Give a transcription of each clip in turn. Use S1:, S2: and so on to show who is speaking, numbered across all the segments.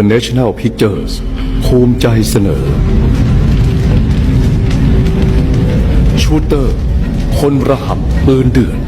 S1: The National Pictures ภูมิใจเสนอ ชูเตอร์ คนระหับปืนเดือด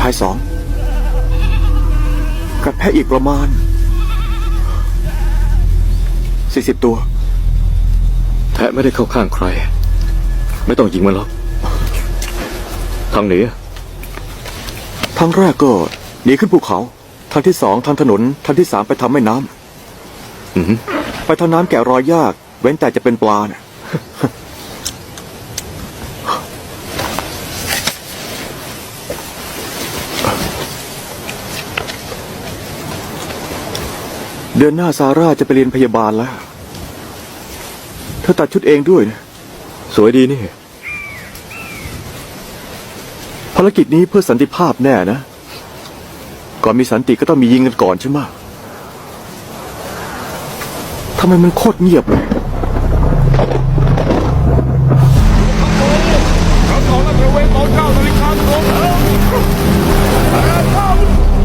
S2: ชายสองกับแพะอีกประมาณสี่สิบตัว
S3: แทะไม่ได้เข้าข้างใคร ไม่ต้องยิงมันหรอกทางหนีอะ
S2: ทางแรกก็หนีขึ้นภูเขา ทางที่สองทางถนน ทางที่สามไปทำแม่น้
S3: อือหือำ
S2: ไปทางน้ำแกะรอยยาก เว้นแต่จะเป็นปลาน่ะ เดือนหน้าซาร่าจะไปเรียนพยาบาลแล้ว เธอตัดชุดเองด้วยนะ
S3: สวยดีนี่
S2: ภารกิจนี้เพื่อสันติภาพแน่นะ ก่อนมีสันติก็ต้องมียิงกันก่อนใช่ไหมทำไมมันโคตรเงียบเลย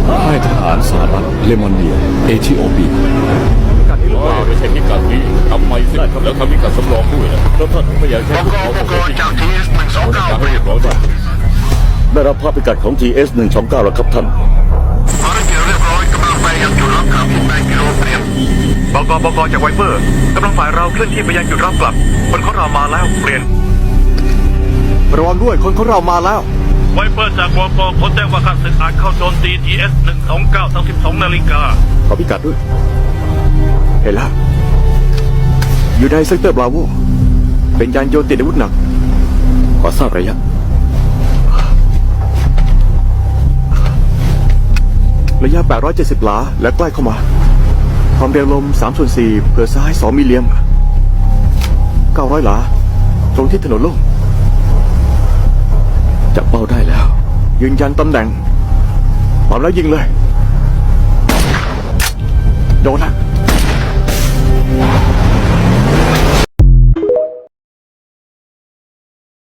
S1: ค่ายท หารสหรัฐเลมอนเนียเอธิโอเปีย
S4: ไม่ใช่พิกัดนี้ทำไมสิแล้วทำพิกัดสำรองด้วยนะแล้วท่านถึงไม่อยากใช้พวกเขาปกติ
S5: จากทีเอสหนึ่งสองเก้า
S4: อยากให้เรียบร้อยได้
S3: ได้รับภาพพิกัดของ GS 129แล้วครับท่าน
S5: ภารกิจเรียบร้อยกำลังไปยังจุดรับกลับในกิโลเมตรบกบกจากไวเปอร์กำลังฝ่ายเราเคลื่อนที่ไปยังจุดรับกลับคนของเรามาแล้วเปลี่ยน
S2: ระวังด้วยคนของเรามาแล้ว
S5: ไวเปอร์จากวกคนแจ้งว่าข้าศึกอาจเข้าโจมตีทีเอสหนึ่งสองเก้าทั้งสิบสองนาฬิกา
S3: ขอพิกัดด้วย
S2: เห็นแล้ว อยู่ในเซกเตอร์บราโว เป็นยานโยนต์ติดอาวุธหนัก
S3: ขอทราบระยะ
S2: ระยะ 870 หลา และใกล้เข้ามา ความเร็วลม3ส่วน4เผื่อซ้าย 2 มิลเลียม900 หลา ตรงที่ถนนโล่ง
S3: จับเป้าได้แล้ว
S2: ยืนยันตำแหน่งพร้อมแล้วยิงเลย โดนละ